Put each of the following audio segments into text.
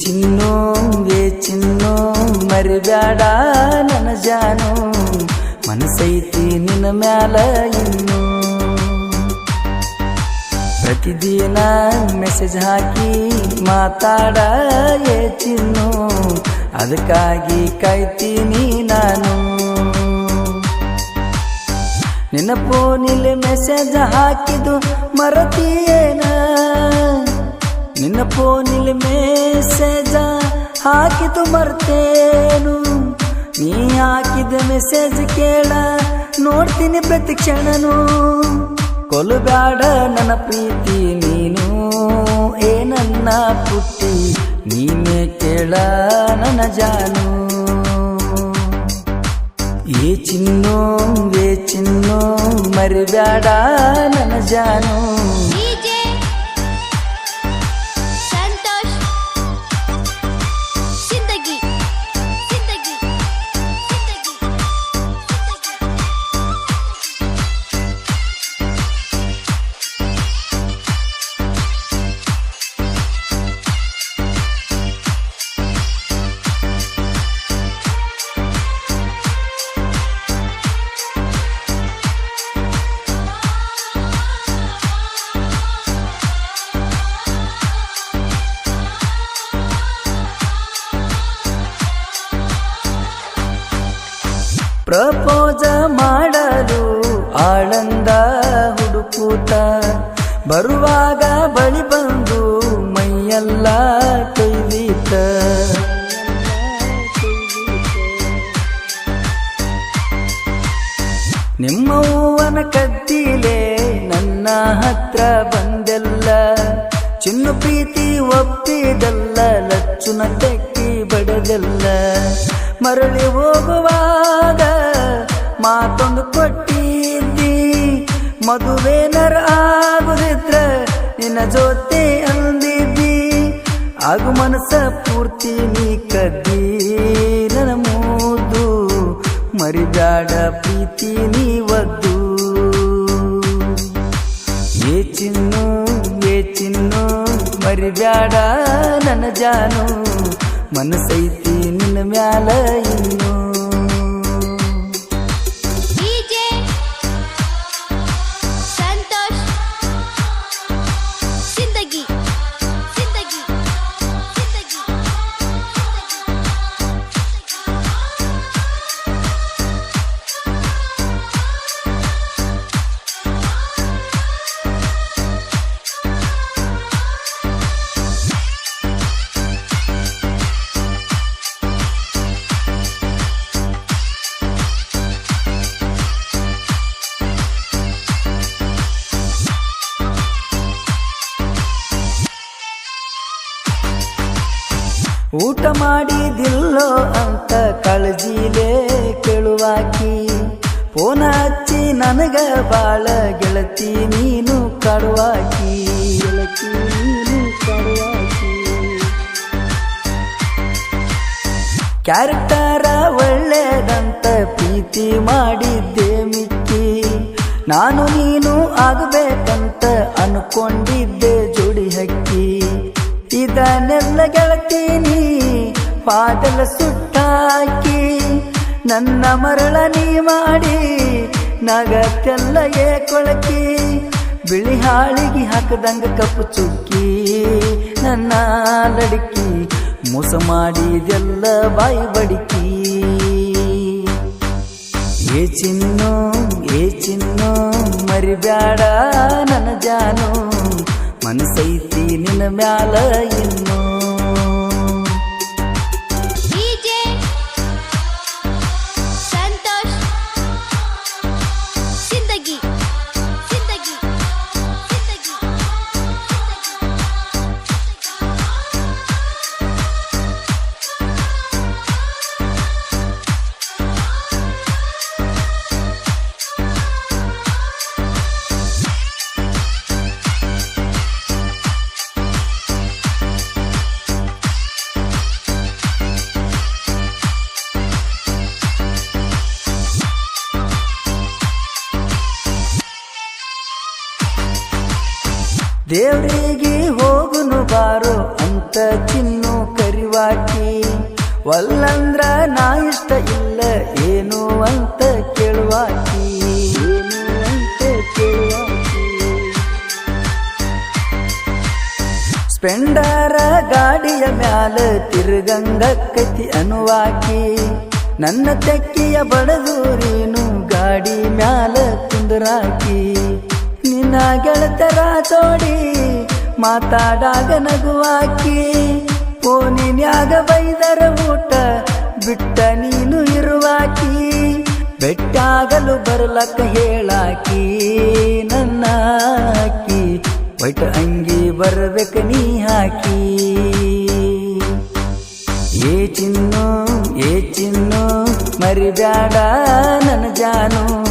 ಚಿನ್ನು way ಚಿನ್ನೋ, ಮರಿಬ್ಯಾಡ ನನ್ನ ಜಾನು. ಮನಸೈತಿ ನಿನ್ನ ಮ್ಯಾಲ ಇನ್ನು. ಪ್ರತಿದಿನ ಮೆಸೇಜ್ ಹಾಕಿ ಮಾತಾಡ ಏ ಚಿನ್ನು. ಅದಕ್ಕಾಗಿ ಕಾಯ್ತೀನಿ ನಾನು. ನಿನ್ನ ಫೋನಿಲ್ಲಿ ಮೆಸೇಜ್ ಹಾಕಿದು ಮರತೀಯೇನ? ನಿನ್ನ ಫೋನಿಲ್ಲಿ ಮೆಸೇಜ ಹಾಕಿತು ಮರ್ತೇನು? ನೀ ಹಾಕಿದ ಮೆಸೇಜ್ ಕೇಳ, ನೋಡ್ತೀನಿ ಪ್ರತಿ ಕ್ಷಣನು. ಕೊಲಬ್ಯಾಡ ನನ್ನ ಪ್ರೀತಿ ನೀನು ಏನನ್ನ ನನ್ನ ಪುಟ್ಟಿ, ನೀನೇ ಕೇಳ ನನ್ನ ಜಾನು. ಏ ಚಿನ್ನೋ ಏ ಚಿನ್ನೋ ಮರಿಬ್ಯಾಡ ನನ್ನ ಜಾನು. ಪ್ರಪೋಜ ಮಾಡಲು ಆಳಂದ ಹುಡುಕೂತ. ಬರುವಾಗ ಬಳಿ ಬಂದು ಮೈಯೆಲ್ಲ ಕೊಯ್ದೀತ ನಿಮ್ಮ ಹೂವನ ನನ್ನ ಹತ್ರ ಬಂದೆಲ್ಲ. ಚಿನ್ನು ಪ್ರೀತಿ ಒಪ್ಪಿದಲ್ಲ ಲಚ್ಚುನ ತೆಕ್ಕಿ ಬಡದೆಲ್ಲ. ಮರಳಿ ಹೋಗುವಾಗ ಮಾತೊಂದು ಕೊಟ್ಟಿದ್ದಿ. ಮದುವೆನರ ಆಗುದಿದ್ರ ನಿನ್ನ ಜೊತೆ ಅಂದಿದ್ದಿ. ಆಗು ಮನಸ್ಸ ಪೂರ್ತಿ ನೀ ಕದ್ದಿ. ನನ್ನ ಮೂದು ಮರಿದಾಡ ಪ್ರೀತಿ ನೀ ಒದ್ದು. ಏ ಚಿನ್ನು ಏ ಚಿನ್ನು, ಮರಿಬ್ಯಾಡ ನನ್ನ ಜಾನು. ಮನಸ್ಸೈತಿ ನಿನ್ನ ಮ್ಯಾಲ ಇನ್ನು. ಊಟ ಮಾಡಿದಿಲ್ಲೋ ಅಂತ ಕಳಜಿಲೇ ಕೇಳುವಾಕಿ. ಫೋನ ಹಚ್ಚಿ ನನಗ ಬಾಳ ಗೆಳತಿ ನೀನು ಕಡುವಾಕಿ. ಗೆಳತಿ ನೀನು ಕಡುವಾಕಿ. ಕ್ಯಾರೆಕ್ಟರ ಒಳ್ಳೇದಂತ ಪ್ರೀತಿ ಮಾಡಿದ್ದೆ ಮಿಕ್ಕಿ. ನಾನು ನೀನು ಆಗಬೇಕಂತ ಅನ್ಕೊಂಡಿದ್ದೆ ಜೋಡಿ ಹಕ್ಕಿ. ಇದನ್ನೆಲ್ಲ ಗೆಳತೀನಿ ಪಾದಲ ಸುಟ್ಟಾಕಿ, ನನ್ನ ಮರಳ ನೀ ಮಾಡಿ, ನಗತ್ತೆಲ್ಲ ಏ ಕೊಳಕಿ, ಬಿಳಿ ಹಾಳಿಗೆ ಹಾಕದಂಗ ಕಪ್ಪು ಚುಕ್ಕಿ, ನನ್ನ ಲಡಕಿ, ಮೋಸ ಮಾಡಿದೆಲ್ಲ ಬಾಯಿ ಬಡಿಕಿ. ಏ ಚಿನ್ನು ಏ ಚಿನ್ನು, ಮರಿಬ್ಯಾಡ ನನ್ನ ಜಾನು, ಮನಸೈತಿ ನಿನ್ನ ಮ್ಯಾಲ ಇನ್ನು. ದೇವ್ರಿಗೆ ಹೋಗುನು ಬಾರೋ, ಅಂತ ಚಿನ್ನು ಕರಿವಾಕಿ. ಒಲ್ಲಂದ್ರ ನಾ ಇಷ್ಟ ಇಲ್ಲ, ಏನು ಅಂತ ಕೇಳುವಾಕಿ. ಏನು ಅಂತ ಕೇಳುವಾಕಿ. ಸ್ಪೆಂಡರ ಗಾಡಿಯ ಮ್ಯಾಲ ತಿರುಗಂಗ ಕತಿ ಅನುವಾಕಿ. ನನ್ನ ತೆಕ್ಕಿಯ ಬಡದೂರೇನು ಗಾಡಿ ಮ್ಯಾಲ ಕುಂದರಾಕಿ. ಗೆಳತರ ತೋಡಿ ಮಾತಾಡಾಗ ನಗುವಾಕಿ ಫೋನಿನ್ಯಾಗ ಬೈದರ ಊಟ ಬಿಟ್ಟ ನೀನು ಇರುವಾಕಿ ಬೆಟ್ಟಾಗಲು ಬರ್ಲಕ್ಕ ಹೇಳಾಕಿ ನನ್ನ ಹಾಕಿ ವೈಟ್ ಅಂಗಿ ಬರ್ಬೇಕ ನೀ ಹಾಕಿ. ಏ ಚಿನ್ನು ಏ ಚಿನ್ನು, ಮರಿಬ್ಯಾಡ ನನ್ನ ಜಾನು.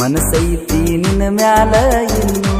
ಮನಸೈತಿ ನಿನ್ನ ಮ್ಯಾಲ ಇನ್ನು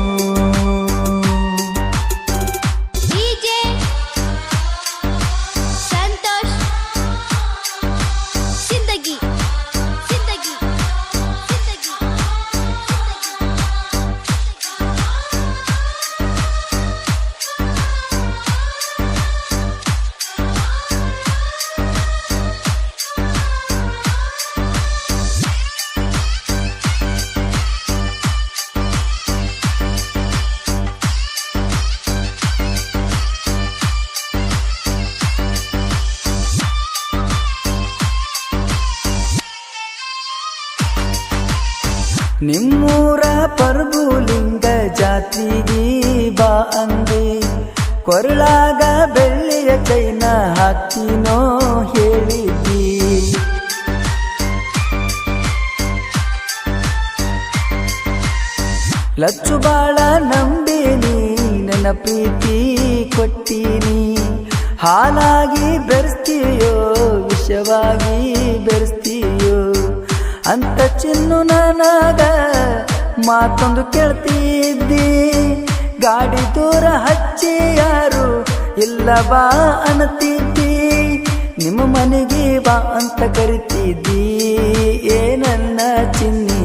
ನಿಮ್ಮೂರ ಪರ್ಬುಲಿಂಗ ಜಾತ್ರೆಗೆ ಬಾ ಅಂದೆ. ಕೊರಳಾಗ ಬೆಳ್ಳಿಯ ಚೈನ ಹಾಕಿನೋ ಹೇಳಿದ್ದಿ. ಲಚ್ಚು ಬಾಳ ನಂಬಿನಿ, ನನ್ನ ಪ್ರೀತಿ ಕೊಟ್ಟೀನಿ. ಹಾಲಾಗಿ ಬೆರೆಸ್ತೀಯೋ ವಿಷವಾಗಿ ನನಗ ಮಾತೊಂದು ಕೇಳ್ತಿದ್ದಿ. ಗಾಡಿ ದೂರ ಹಚ್ಚಿ ಯಾರು ಇಲ್ಲ ಬಾ ಅನ್ನತಿದ್ದಿ. ನಿಮ್ಮ ಮನೆಗೆ ಬಾ ಅಂತ ಕರಿತಿದ್ದಿ. ಏ ನನ್ನ ಚಿನ್ನಿ,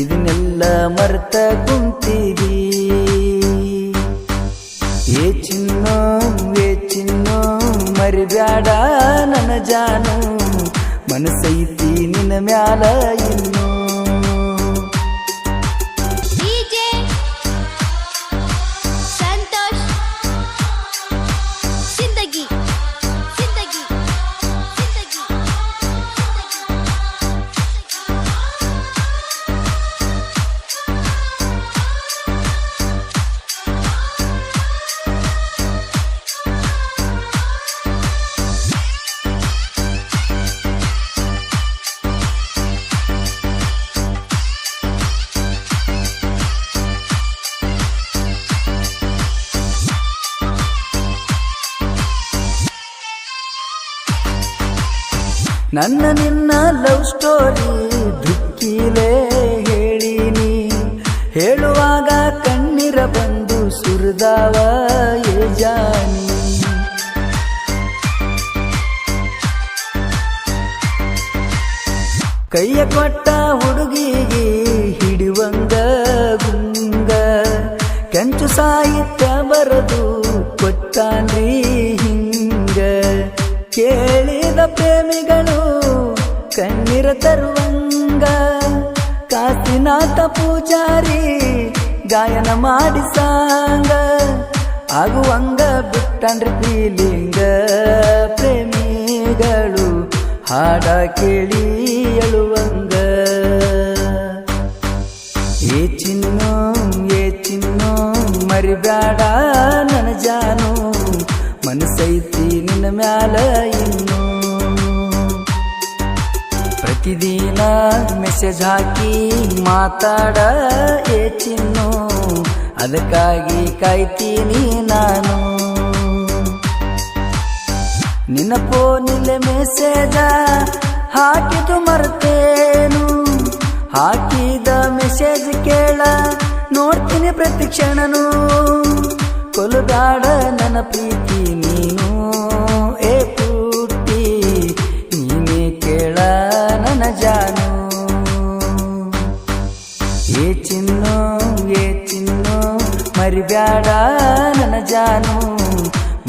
ಇದನ್ನೆಲ್ಲ ಮರ್ತ ಕುಂತಿದಿ ಏ ಚಿನ್ನೋ ಏ ಚಿನ್ನೋ, ಮರಿಬ್ಯಾಡ ನನ್ನ ಜಾನು. ಮನಸೈತಿ ನಿನ್ನ ಮ್ಯಾಲ ಇನ್ನು ನನ್ನ ನಿನ್ನ ಲವ್ ಸ್ಟೋರಿ ದುಃಖಿಲೇ ಹೇಳಿನಿ. ಹೇಳುವಾಗ ಕಣ್ಣೀರ ಬಂದು ಸುರಿದಾವ ಜಾನಿ. ಕೈಯ ಕೊಟ್ಟ ಹುಡುಗಿಗೆ ಹಿಡಿವಂಗ ಗುಂಗ. ಕೆಂಚು ಸಾಹಿತ್ಯ ಬರದು ಪ್ರೇಮಿಗಳು, ಕಣ್ಣೀರ ತರುವಂಗ ಕಾಶಿನಾಥ ಪೂಜಾರಿ, ಗಾಯನ ಮಾಡಿ ಸಾಂಗ, ಆಗುವಂಗ ಬಿಟ್ಟಂಡ್ರಿ ಫೀಲಿಂಗ. ಪ್ರೇಮಿಗಳು, ಹಾಡ ಕೇಳಿ ಅಳುವಂಗ ಏ ಚಿನ್ನೋ ಏ ಚಿನ್ನೋ, ಮರಿಬ್ಯಾಡ ನನ್ನ ಜಾನು ಮನಸೈತಿ ನಿನ್ನ ಮ್ಯಾಲ ಇನ್ನು ಪ್ರತಿದಿನ ಮೆಸೇಜ್ ಹಾಕಿ ಮಾತಾಡ ಏ ಚಿನ್ನು? ಅದಕ್ಕಾಗಿ ಕಾಯ್ತೀನಿ ನಾನು. ನಿನ್ನ ಫೋನಿಲೆ ಮೆಸೇಜ ಹಾಕಿದು ಮರ್ತೇನು? ಹಾಕಿದ ಮೆಸೇಜ್ ಕೇಳ, ನೋಡ್ತೀನಿ ಪ್ರತಿ ಕ್ಷಣನು. ಕೊಲುಗಾಡ ನನ್ನ ಪ್ರೀತಿ ఏ చిన్నో ఏ చిన్నో మరి ಬ್ಯಾಡ ನನ್ನ ಜಾನು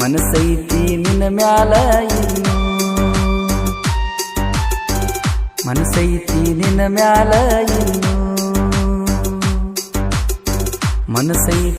ಮನಸ್ಸೈತಿ ನಿನ್ನ ಮ್ಯಾಲ ಇನ್ನು ಮನಸ್ಸೈತಿ ನಿನ್ನ ಮ್ಯಾಲ ಇನ್ನು ಮನಸ್ಸೈತಿ